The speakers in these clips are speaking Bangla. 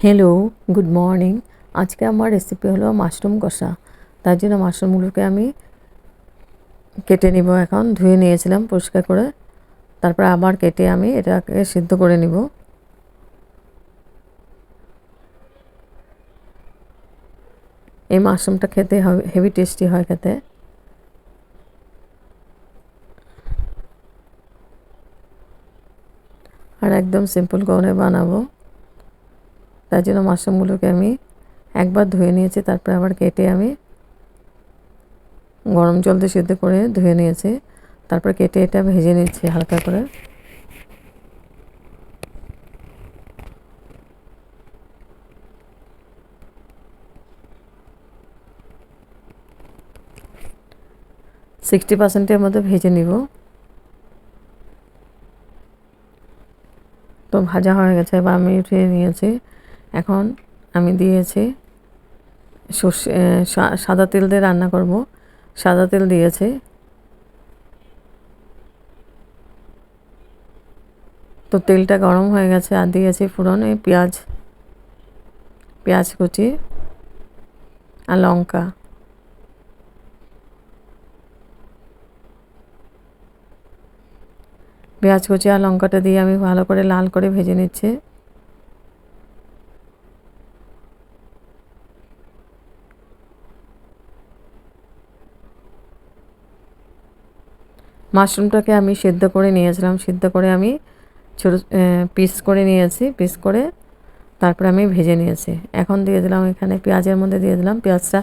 হ্যালো গুড মর্নিং আজকে আমার রেসিপি হলো মাশরুম কষা। তার জন্য মাশরুমগুলোকে আমি কেটে নিব এখন, ধুয়ে নিয়েছিলাম পরিষ্কার করে। তারপর আবার কেটে আমি এটাকে সিদ্ধ করে নিব। এই মাশরুমটা খেতে হেভি টেস্টি হয় খেতে। আর একদম সিম্পল করে বানাবো। তার জন্য মাশরুমগুলোকে আমি একবার ধুয়ে নিয়েছি, তারপরে আবার কেটে আমি গরম জল দিয়ে সেদ্ধ করে ধুয়ে নিয়েছি। তারপর কেটে এটা ভেজে নিচ্ছি হালকা করে। সিক্সটি পার্সেন্টের মধ্যে ভেজে নিব। তো ভাজা হয়ে গেছে, এবার আমি উঠিয়ে নিয়েছি। এখন আমি দিয়েছি সর্ষে সাদা তেল দিয়ে রান্না করব। সাদা তেল দিয়েছি। তো তেলটা গরম হয়ে গেছে আর দিয়েছি ফুরন পেঁয়াজ পেঁয়াজ কুচি আর লঙ্কা। পেঁয়াজ কুচি আর লঙ্কাটা দিয়ে আমি ভালো করে লাল করে ভেজে নিচ্ছি। মাশরুমটাকে আমি সেদ্ধ করে নিয়েছিলাম, সিদ্ধ করে আমি ছোটো পিস করে নিয়েছি পিস করে তারপরে আমি ভেজে নিয়েছি। এখন দিয়ে দিলাম এখানে পেঁয়াজের মধ্যে দিয়ে দিলাম, পেঁয়াজটা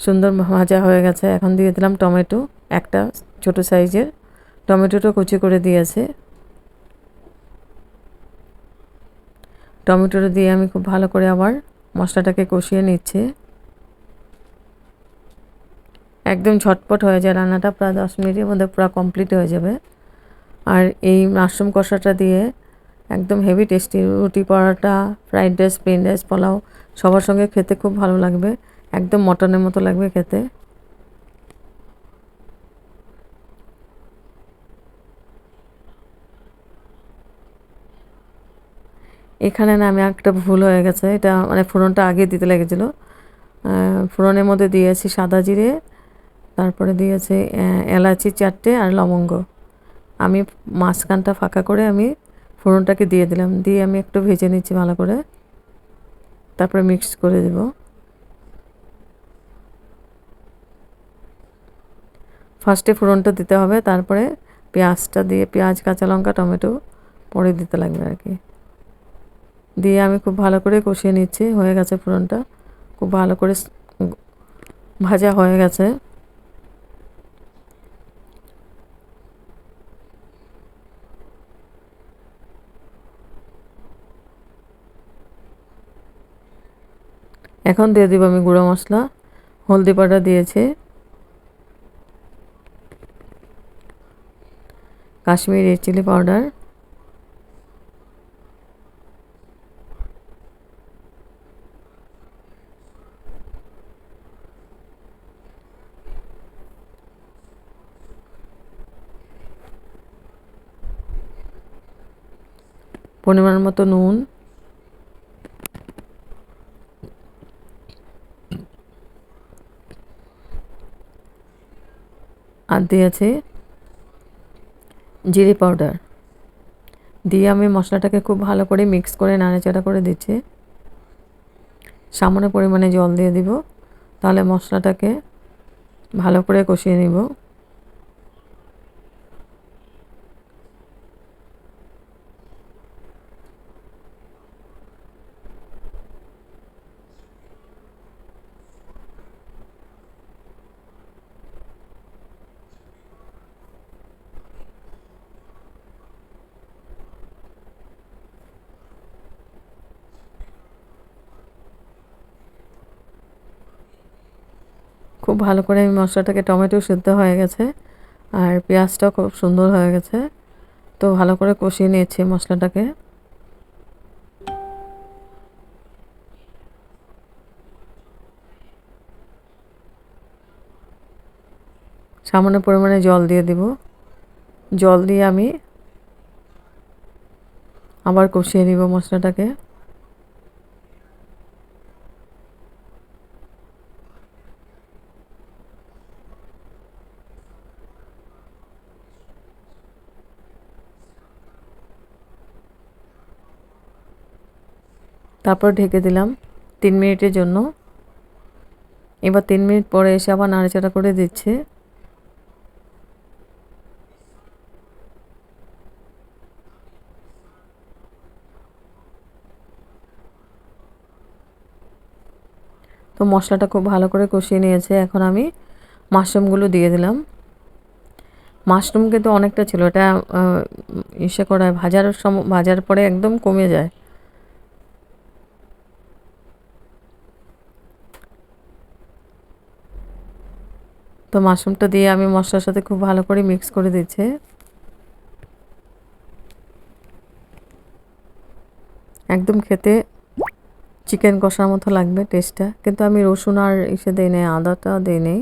সুন্দর ভাজা হয়ে গেছে। এখন দিয়ে দিলাম টমেটো, একটা ছোট সাইজের টমেটোটা কুচি করে দিয়েছে। টমেটোটা দিয়ে আমি খুব ভালো করে আবার মশলাটাকে কষিয়ে নিচ্ছি। একদম ঝটপট হয়ে যায়, রান্নাটা প্রায় দশ মিনিটের মধ্যে পুরো কমপ্লিট হয়ে যাবে। আর এই মাশরুম কষাটা দিয়ে একদম হেভি টেস্টি রুটি paratha fried rice plain rice pulao সবার সঙ্গে খেতে খুব ভালো লাগবে, একদম মটনের মতো লাগবে খেতে। এখানে না আমি একটা ভুল হয়ে গেছে, এটা মানে ফোড়নটা আগে দিতে লেগেছিলো। ফোড়নের মধ্যে দিয়েছি সাদা জিরে তারপরে দিয়েছে এলাচি চারটে আর লবঙ্গ। আমি মাঝখানটা ফাঁকা করে আমি ফোড়নটাকে দিয়ে দিলাম। দিয়ে আমি একটু ভেজে নিচ্ছি ভালো করে। তারপরে মিক্স করে দেব। ফার্স্টে ফোড়নটা দিতে হবে, তারপরে পেঁয়াজটা দিয়ে, পেঁয়াজ, কাঁচা লঙ্কা, টমেটো পরে দিতে লাগবে আর কি। দিয়ে আমি খুব ভালো করে কষিয়ে নিচ্ছি, হয়ে গেছে ফোড়নটা। খুব ভালো করে ভাজা হয়ে গেছে। এখন দিয়ে দিব আমি গুঁড়ো মশলা। হলদি পাউডার দিয়েছি। কাশ্মীরি চিলি পাউডার পরিমাণ মতো নুন। আর দিয়ে আছে জিরে পাউডার। দিয়ে আমি মশলাটাকে খুব ভালো করে মিক্স করে নাড়াচাড়া করে দিচ্ছি। সামান্য পরিমাণে জল দিয়ে দিব। তাহলে মশলাটাকে ভালো করে কষিয়ে নিব। খুব ভালো করে আমি মশলাটাকে টমেটো সেদ্ধ হয়ে গেছে আর পেঁয়াজটাও খুব সুন্দর হয়ে গেছে। তো ভালো করে কষিয়ে নিয়েছি মশলাটাকে। সামান্য পরিমাণে জল দিয়ে দিব। জল দিয়ে আমি আবার কষিয়ে নিব মশলাটাকে। তারপর ঢেকে দিলাম তিন মিনিটের জন্য। এবার তিন মিনিট পরে এসে আবার নাড়াচাড়া করে দিচ্ছে। তো মশলাটা খুব ভালো করে কষিয়ে নিয়েছে। এখন আমি মাশরুমগুলো দিয়ে দিলাম। মাশরুম কিন্তু অনেকটা ছিল। এটা ইসে করায় ভাজার সম, ভাজার পরে একদম কমে যায়। তো মাশরুমটা দিয়ে আমি মশলার সাথে খুব ভালো করে মিক্স করে দিচ্ছে। একদম খেতে চিকেন কষার মতো লাগবে টেস্টটা কিন্তু আমি রসুন আর ইসে দিই নেই, আদাটা দিই নেই।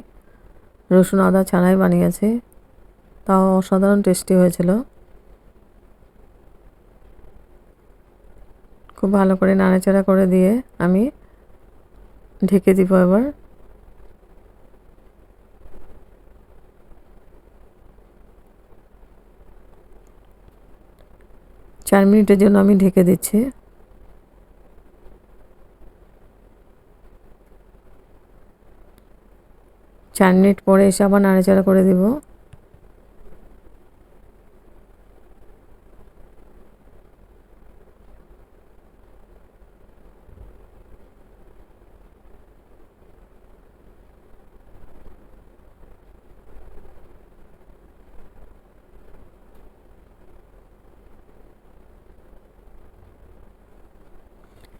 রসুন, আদা ছাড়াই বানিয়েছি। তাও অসাধারণ টেস্টি হয়েছিল। খুব ভালো করে নাড়াচাড়া করে দিয়ে আমি ঢেকে দিব এবার। চার মিনিটের জন্য আমি ঢেকে দিচ্ছি। চার মিনিট পরে এসে আবার নাড়াচাড়া করে দেব।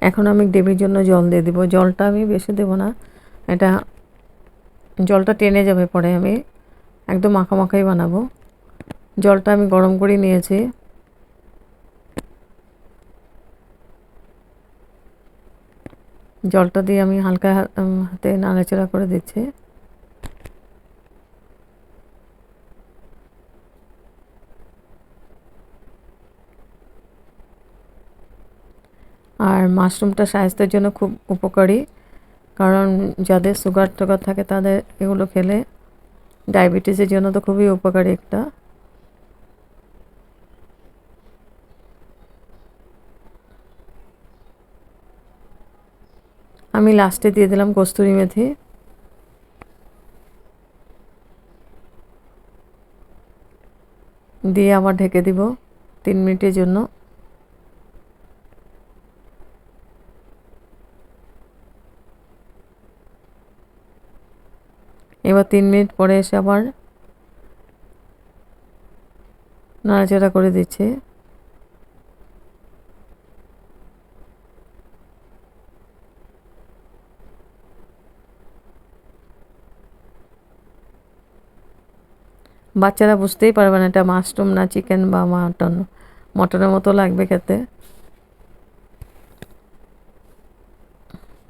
এখন আমি গ্রেভির জন্য জল দিয়ে দেবো। জলটা আমি বেশি দেবো না। এটা জলটা টেনে যাবে পরে আমি একদম মাখা মাখাই বানাবো। জলটা আমি গরম করে নিয়েছি। জলটা দিয়ে আমি হালকা হাতে নাড়াচাড়া করে দিচ্ছি। আর মাশরুমটা স্বাস্থ্যের জন্য খুব উপকারী, কারণ যাদের সুগার টুগার থাকে তাদের এগুলো খেলে ডায়াবেটিসের জন্য তো খুবই উপকারী একটা। আমি লাস্টে দিয়ে দিলাম কস্তুরি মেথি। দিয়ে আবার ঢেকে দিব তিন মিনিটের জন্য। এবার তিন মিনিট পরে এসে আবার নাড়াচাড়া করে দিচ্ছে। বাচ্চারা বুঝতেই পারবে না এটা মাশরুম না চিকেন বা মাটন। মটনের মতো লাগবে খেতে।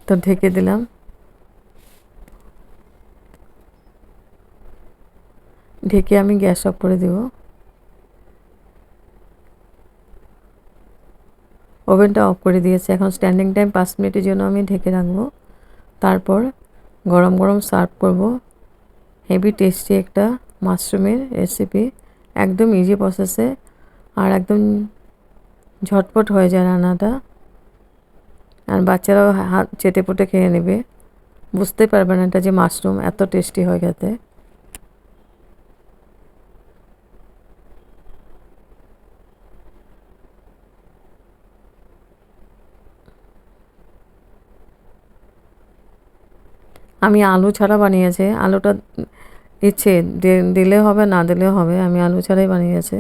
তো ঢেকে দিলাম। ঢেকে আমি গ্যাস অফ করে দেব। ওভেনটা অফ করে দিয়েছে। এখন স্ট্যান্ডিং টাইম পাঁচ মিনিটের জন্য আমি ঢেকে রাখব। তারপর গরম গরম সার্ভ করব। হেভি টেস্টি একটা মাশরুমের রেসিপি একদম ইজি প্রসেসে আর একদম ঝটপট হয়ে যায় রান্নাটা। আর বাচ্চারাও হাত চেটে পুটে খেয়ে নেবে। বুঝতে পারবে না এটা যে মাশরুম এত টেস্টি হয় খেতে। আমি আলু ছাড়া বানিয়েছি। আলুটা ইচ্ছে দিলে হবে, না দিলে হবে, আমি আলু ছাড়াই বানিয়েছি।